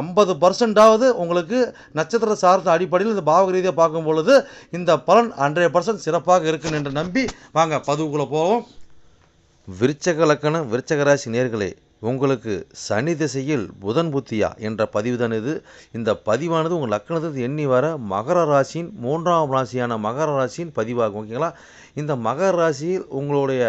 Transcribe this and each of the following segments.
ஐம்பது பர்சன்டாவது உங்களுக்கு நட்சத்திர சார்ந்த அடிப்படையில் இந்த பாவக ரீதியாக பார்க்கும் பொழுது இந்த பலன் ஹண்ட்ரட் பர்சன்ட் சிறப்பாக இருக்குன்னு என்று நம்பி வாங்க பதிவுக்குள்ளே போவோம். விருச்சக லக்கணம் விருச்சக ராசி நேர்களே உங்களுக்கு சனி திசையில் புதன் புத்தியா என்ற பதிவு தான் இது. இந்த பதிவானது உங்கள் லக்கணத்துக்கு எண்ணி வர மகர ராசியின் மூன்றாம் ராசியான மகர ராசியின் பதிவாகும் ஓகேங்களா? இந்த மகர ராசியில் உங்களுடைய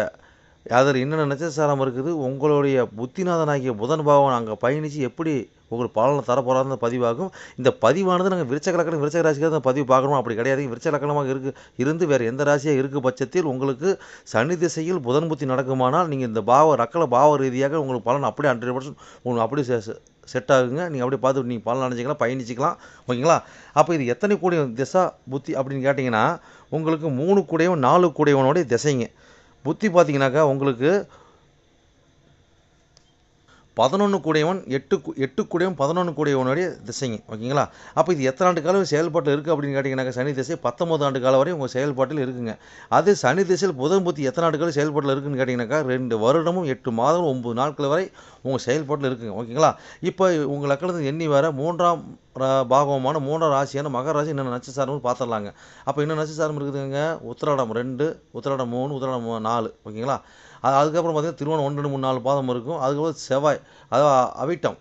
அதில் என்னென்ன நட்சத்திரம் இருக்குது உங்களுடைய புத்திநாதனாகிய புதன் பகவான் அங்கே பயணித்து எப்படி உங்களுக்கு பலனை தரப்போகிறாங்க பதிவாகும். இந்த பதிவானது நாங்கள் விருச்சக லக்கணம் விருச்சக ராசிக்காக தான் பதிவு பார்க்கணும்? அப்படி கிடையாது. விருச்சக லக்கணமாக இருக்கு இருந்து வேறு எந்த ராசியாக இருக்கும் பட்சத்தில் உங்களுக்கு சனி திசையில் புதன் புத்தி நடக்குமானால் நீங்கள் இந்த பாவ ரக்கல பாவ ரீதியாக உங்களுக்கு பலன் அப்படியே ஹண்ட்ரட் பர்சன்ட் உங்களுக்கு அப்படியே செட் ஆகுங்க. நீங்கள் அப்படியே பார்த்து நீங்கள் பலன் அடைஞ்சிக்கலாம் பயணிச்சிக்கலாம். ஓகேங்களா? அப்போ இது எத்தனை கூடிய திசா புத்தி அப்படின்னு கேட்டிங்கன்னா உங்களுக்கு மூணு கூடையும் நாலு கூடையவனுடைய திசைங்க. புத்தி பார்த்தீங்கன்னாக்கா உங்களுக்கு பதினொன்று கூடையவன் எட்டு எட்டு கூடையவன் பதினொன்று கூடையவனுடைய திசைங்க. ஓகேங்களா? அப்போ இது எத்தனை ஆண்டு காலம் செயல்பாட்டில் இருக்குது அப்படின்னு கேட்டிங்கன்னாக்கா சனி திசை பத்தொம்பது ஆண்டு காலம் வரை உங்கள் செயல்பாட்டில் இருக்குங்க. அது சனி திசையில் புதன் புத்தி எத்தனை ஆண்டு காலம் செயல்பாட்டில் இருக்குன்னு கேட்டிங்கனாக்கா ரெண்டு வருடமும் எட்டு மாதம் ஒம்பது நாட்கள் வரை உங்கள் செயல்பாட்டில் இருக்குங்க. ஓகேங்களா? இப்போ உங்கள் லக்கணத்துக்கு எண்ணி வர மூன்றாம் பாகவமான மூணாம் ராசியான மகர ராசி என்னென்ன நட்சத்திரம்னு பார்த்துடலாங்க அப்போ என்ன நட்சத்திரம் இருக்குதுங்க? உத்திராடம் ரெண்டு உத்திராடம் மூணு உத்திராடம் நாலு. ஓகேங்களா? அது அதுக்கப்புறம் பார்த்திங்கன்னா திருவோணம் ஒன்று ரெண்டு மூணு நாலு பாதம் இருக்கும். அதுக்கப்புறம் செவ்வாய் அதாவது அவிட்டம்.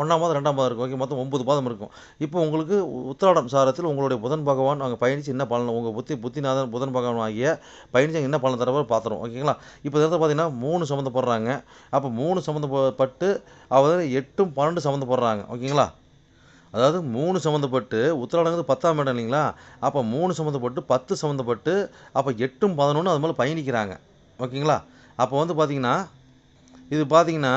ஒன்றாம் பாதம் ரெண்டாம் பாதம் இருக்கும். ஓகே மொத்தம் ஒன்பது பாதம் இருக்கும். இப்போ உங்களுக்கு உத்திராடம் சாரத்தில் உங்களுடைய புதன் பகவான் அங்கே பயணித்து என்ன பலன் உங்கள் புத்தி புத்திநாதன் புதன் பகவான் ஆகிய பயணித்து என்ன பலன் தரவோ பார்த்துரும் ஓகேங்களா? இப்போ இதில் பார்த்தீங்கன்னா மூணு சம்மந்தப்படுறாங்க. அப்போ மூணு சம்மந்தப்பட்டு அவர் எட்டும் பன்னெண்டு சம்மந்தப்படுறாங்க. ஓகேங்களா? அதாவது மூணு சம்மந்தப்பட்டு உத்திராடங்கிறது பத்தாம் இடம் இல்லைங்களா? அப்போ மூணு சம்மந்தப்பட்டு பத்து சம்மந்தப்பட்டு அப்போ எட்டும் பதினொன்று அது மாதிரி பயணிக்கிறாங்க. ஓகேங்களா? அப்போ வந்து பார்த்தீங்கன்னா இது பார்த்தீங்கன்னா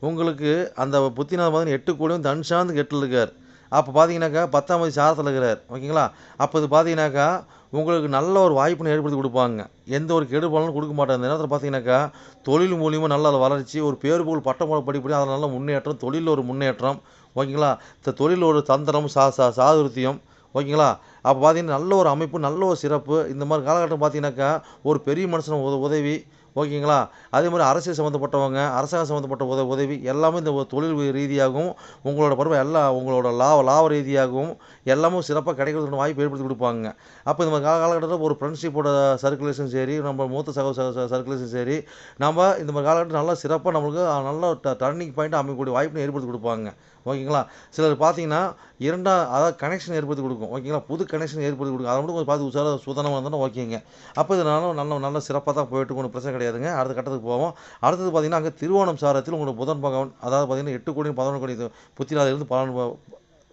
உங்களுக்கு அந்த புத்திநாத மாதிரி எட்டு கூடயும் தன் சார்ந்து எட்டில் இருக்கார். அப்போ பார்த்தீங்கன்னாக்கா பத்தாம் தேதி சாரத்தில் இருக்கிறார். ஓகேங்களா? அப்போ இது பார்த்தீங்கன்னாக்கா உங்களுக்கு நல்ல ஒரு வாய்ப்புன்னு ஏற்படுத்தி கொடுப்பாங்க. எந்த ஒரு கெடுபாலும் கொடுக்க மாட்டாங்க. இந்த நேரத்தில் பார்த்தீங்கன்னாக்கா தொழில் மூலியமாக நல்ல வளர்ச்சி ஒரு பேர் புகழ் பட்டம் படிப்படி அதில் நல்ல முன்னேற்றம் தொழிலில் ஒரு முன்னேற்றம். ஓகேங்களா? இந்த தொழில் ஒரு தந்திரம் சா சா சாதுருத்தியம். ஓகேங்களா? அப்போ பார்த்தீங்கன்னா நல்ல ஒரு அமைப்பு நல்ல ஒரு சிறப்பு. இந்த மாதிரி காலகட்டம் பார்த்தீங்கன்னாக்கா ஒரு பெரிய மனுஷன் உத உதவி ஓகேங்களா? அதே மாதிரி அரசியல் சம்மந்தப்பட்டவங்க அரசாங்கம் சம்மந்தப்பட்ட உத உதவி எல்லாமே இந்த ஒரு தொழில் ரீதியாகவும் உங்களோட பருவம் எல்லா உங்களோட லாப லாப ரீதியாகவும் எல்லாமே சிறப்பாக கிடைக்கிறதுக்கு வாய்ப்பு ஏற்படுத்தி கொடுப்பாங்க. அப்போ இந்த மாதிரி கால காலகட்டத்தில் ஒரு ஃப்ரெண்ட்ஷிப்போட சர்க்குலேஷன் சரி நம்ம மூத்த சகோ சர்க்குலேஷன் சரி நம்ம இந்த மாதிரி காலகட்டம் நல்லா சிறப்பாக நம்மளுக்கு நல்ல டர்னிங் பாயிண்ட் அமைக்கக்கூடிய வாய்ப்பு ஏற்படுத்தி கொடுப்பாங்க. ஓகேங்களா? சிலர் பார்த்தீங்கன்னா இரண்டாம் அதாவது கனெக்ஷன் ஏற்படுத்தி கொடுக்கும். ஓகேங்களா? புது கனெக்ஷன் ஏற்படுத்தி கொடுக்கும். அதை மட்டும் கொஞ்சம் பார்த்து உசார சுதனமாக இருந்தாலும் ஓகேங்க. அப்போ இதனால நல்ல நல்ல சிறப்பாக தான் போயிட்டு ஒன்றும் பிரச்சனை கிடையாதுங்க. அடுத்த கட்டத்துக்கு போவோம். அடுத்தது பார்த்தீங்கன்னா அங்கே திருவோணம் சாரத்தில் உங்களுக்கு புதன் பகவான் அதாவது பார்த்தீங்கன்னா எட்டு கோடி பதினொன்று கோடி புத்திராதிலிருந்து பலன்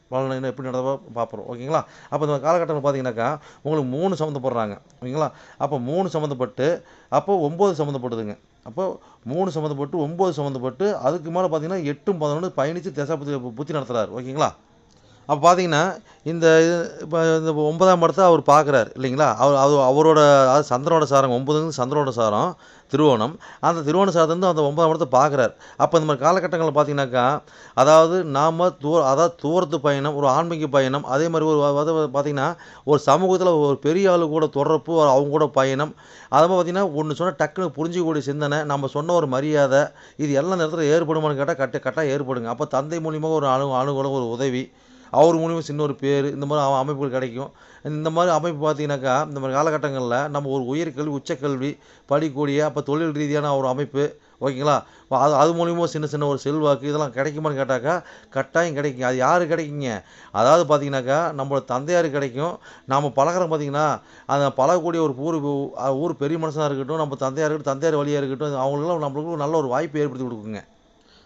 ப- எப்படி நடந்தவோ பார்ப்போம். ஓகேங்களா? அப்போ இந்த காலகட்டத்தில் பார்த்தீங்கன்னாக்கா உங்களுக்கு மூணு சம்மந்தப்படுறாங்க ஓகேங்களா? அப்போ மூணு சம்மந்தப்பட்டு அப்போ ஒம்பது சம்மந்தப்படுதுங்க அப்போ மூணு சம்மந்தப்பட்டு ஒம்பது சம்மந்தப்பட்டு அதுக்கு மேலே பார்த்தீங்கன்னா எட்டும் பதினொன்று பயணித்து தசாபுத்தி புத்தி நடத்துகிறார் ஓகேங்களா? அப்போ பார்த்தீங்கன்னா இந்த இது இப்போ இந்த ஒன்பதாம் இடத்தை அவர் பார்க்குறாரு இல்லைங்களா? அவர் அவர் அவரோட அதாவது சந்திரனோட சாரம் ஒன்பதுங்க சந்திரனோட சாரம் திருவோணம். அந்த திருவோண சாரத்துலேருந்து அந்த ஒன்பதாம் இடத்தை பார்க்குறாரு அப்போ இந்த மாதிரி காலகட்டங்களில் பார்த்தீங்கன்னாக்கா அதாவது நாம் தூர அதாவது தூரத்து பயணம் ஒரு ஆன்மீக பயணம் அதே மாதிரி ஒரு பார்த்திங்கன்னா பார்த்தீங்கன்னா ஒரு சமூகத்தில் ஒரு பெரிய ஆளு கூட தொடர்பு அவங்க கூட பயணம் அது மாதிரி பார்த்தீங்கன்னா ஒன்று சொன்னால் டக்குன்னு புரிஞ்சிக்கக்கூடிய சிந்தனை நம்ம சொன்ன ஒரு மரியாதை இது எல்லா நேரத்தில் ஏற்படுமான்னு கேட்டால் கட்ட கட்டாக ஏற்படுங்க. அப்போ தந்தை மூலியமாக ஒரு அணு அணுகுலம் ஒரு உதவி அவர் மூலியமாக சின்ன ஒரு பேர் இந்த மாதிரி அவன் அமைப்புகள் கிடைக்கும். இந்த மாதிரி அமைப்பு பார்த்தீங்கன்னாக்கா இந்த மாதிரி காலகட்டங்களில் நம்ம ஒரு உயர்கல்வி உச்சக்கல்வி படிக்கூடிய அப்போ தொழில் ரீதியான ஒரு அமைப்பு ஓகேங்களா? அது அது மூலியமாக சின்ன சின்ன ஒரு செல்வாக்கு இதெல்லாம் கிடைக்குமான்னு கேட்டாக்கா கட்டாயம் கிடைக்கும் அது யாரு கிடைக்குங்க? அதாவது பார்த்தீங்கன்னாக்கா நம்மளோட தந்தையார் கிடைக்கும். நாம் பழகிறோம் பார்த்தீங்கன்னா அந்த பழகக்கூடிய ஒரு ஊர் ஊர் பெரிய மனுஷனாக இருக்கட்டும் நம்ம தந்தையார் இருக்கட்டும் தந்தையார் வழியாக இருக்கட்டும் அவங்களுக்கெல்லாம் நம்மளுக்கு நல்ல ஒரு வாய்ப்பு ஏற்படுத்தி கொடுக்குங்க.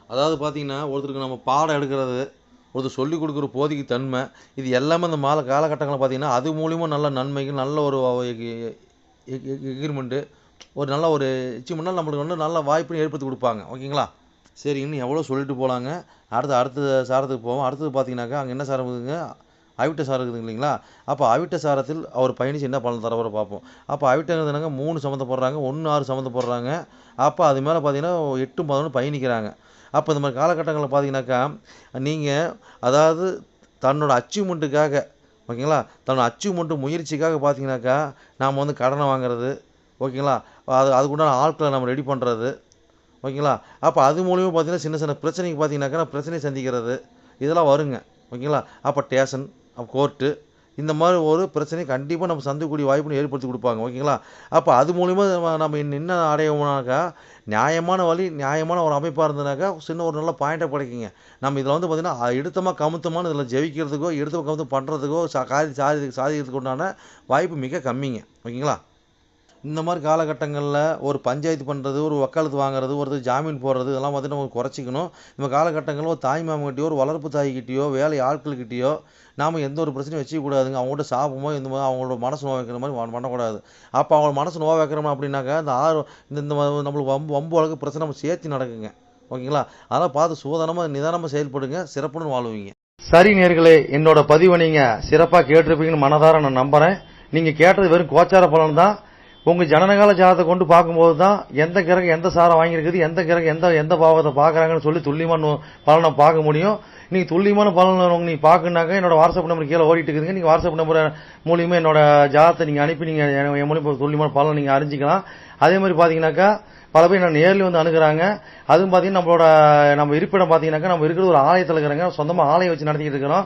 அதாவது பார்த்தீங்கன்னா ஒருத்தருக்கு நம்ம பாடம் எடுக்கிறது ஒருத்தர் சொல்லிக் கொடுக்குற போதிக்கு தன்மை இது எல்லாமே அந்த மால காலகட்டங்களில் பார்த்தீங்கன்னா அது மூலிமா நல்ல நன்மைகள் நல்ல ஒரு எக்ரிமெண்ட்டு ஒரு நல்ல ஒரு அச்சீவ்மெண்ட்னா நம்மளுக்கு வந்து நல்ல வாய்ப்பு ஏற்படுத்தி கொடுப்பாங்க. ஓகேங்களா? சரி இன்னும் எவ்வளோ சொல்லிட்டு போகலாங்க அடுத்து அடுத்த சாரத்துக்கு போவோம். அடுத்தது பார்த்தீங்கன்னாக்கா அங்கே என்ன சாரம் இருக்குதுங்க அவிட்ட சாரம் இருக்குது இல்லைங்களா? அப்போ அவிட்ட சாரத்தில் அவர் பயணிச்சு என்ன பலன் தரவரை பார்ப்போம். அப்போ அவிட்டங்கிறதுனாங்க மூணு சம்மந்தப்படுறாங்க ஒன்று ஆறு சம்மந்தப்படுறாங்க அப்போ அது மேலே பார்த்தீங்கன்னா எட்டும் பதினொன்று பயணிக்கிறாங்க. அப்போ இந்த மாதிரி காலகட்டங்களில் பார்த்தீங்கன்னாக்கா நீங்கள் அதாவது தன்னோட அச்சீவ்மெண்ட்டுக்காக ஓகேங்களா தன்னோட அச்சீவ்மெண்ட்டு முயற்சிக்காக பார்த்தீங்கன்னாக்கா நாம் வந்து கடனை வாங்குறது ஓகேங்களா அது அதுக்குண்டான ஆட்களை நம்ம ரெடி பண்ணுறது ஓகேங்களா அப்போ அது மூலியமாக பார்த்தீங்கன்னா சின்ன சின்ன பிரச்சனைக்கு பார்த்தீங்கன்னாக்கா பிரச்சனை சந்திக்கிறது இதெல்லாம் வருங்க ஓகேங்களா அப்போ ஸ்டேஷன் கோர்ட்டு இந்த மாதிரி ஒரு பிரச்சனை கண்டிப்பாக நம்ம சந்திக்கக்கூடிய வாய்ப்புன்னு ஏற்படுத்தி கொடுப்பாங்க ஓகேங்களா? அப்போ அது மூலிமா நம்ம- நம்ம என்ன அடையணும்னாக்கா நியாயமான வழி நியாயமான ஒரு அமைப்பாக இருந்ததுனாக்கா சின்ன ஒரு நல்ல பாயிண்ட்டாக கிடைக்குங்க. நம்ம இதில் வந்து பார்த்திங்கன்னா எடுத்தமாக கமுத்தமான இதில் ஜெயிக்கிறதுக்கோ எடுத்தமாக கமுத்தம் பண்ணுறதுக்கோ சா காரி சாதி சாதிக்கிறதுக்கு உண்டான வாய்ப்பு மிக கம்மிங்க ஓகேங்களா? இந்த மாதிரி காலகட்டங்களில் ஒரு பஞ்சாயத்து பண்ணுறது ஒரு வக்காலத்து வாங்குறது ஒரு ஜாமீன் போடுறது இதெல்லாம் வந்து நம்ம குறைச்சிக்கணும். இந்த காலகட்டங்களில் ஒரு தாய் மாமன்கிட்டயோ ஒரு வளர்ப்பு தாய்கிட்டயோ வேலை ஆட்கள்கிட்டயோ நாம் எந்த ஒரு பிரச்சனையும் வச்சுக்க கூடாதுங்க அவங்கள்ட்ட சாப்பிடுமோ இந்த மாதிரி அவங்களோட மனசு நோய் வைக்கிற மாதிரி பண்ணக்கூடாது. அப்போ அவங்க மனசு நோய் வைக்கிறோம் அப்படின்னாக்கா இந்த ஆறு இந்த இந்த நம்மளுக்கு வம்பு வம்பு அளவுக்கு பிரச்சனை நம்ம சேர்த்து நடக்குங்க. ஓகேங்களா? அதெல்லாம் பார்த்து சூதானமாக நிதானமாக செயல்படுங்க. சிறப்புன்னு வாழ்வீங்க. சரி நேர்களே என்னோட பதிவை நீங்கள் சிறப்பாக கேட்டிருப்பீங்கன்னு மனதார நான் நம்புகிறேன் நீங்கள் கேட்டது வெறும் கோச்சார பலன் தான். உங்க ஜனனகால ஜாதகத்தை கொண்டு பார்க்கும்போது தான் எந்த கிரகம் எந்த சாரம் வாங்கியிருக்குது எந்த கிரகம் எந்த எந்த பாவத்தை பார்க்குறாங்கன்னு சொல்லி துல்லியமான பலனை பார்க்க முடியும். நீங்க துல்லியமான பலன் நீங்க பார்க்கணுனாக்க என்னோட வாட்ஸ்அப் நம்பர் கீழே ஓடிட்டு இருக்குதுங்க. நீங்க வாட்ஸ்அப் நம்பர் மூலியமா என்னோட ஜாதகத்தை நீங்க அனுப்பி நீங்க என் மூலியமா துல்லியமான பலன் நீங்க அறிஞ்சிக்கலாம். அதே மாதிரி பாத்தீங்கன்னாக்கா பல பேர் நான் நேர்ல வந்து அணுகிறாங்க. அதுவும் பாத்தீங்கன்னா நம்மளோட நம்ம இருப்பிடம் பாத்தீங்கன்னாக்கா நம்ம இருக்கிறது ஒரு ஆலயத்தில் இருக்கிறாங்க. சொந்தமா ஆலயம் வச்சு நடத்திட்டு இருக்கிறோம்.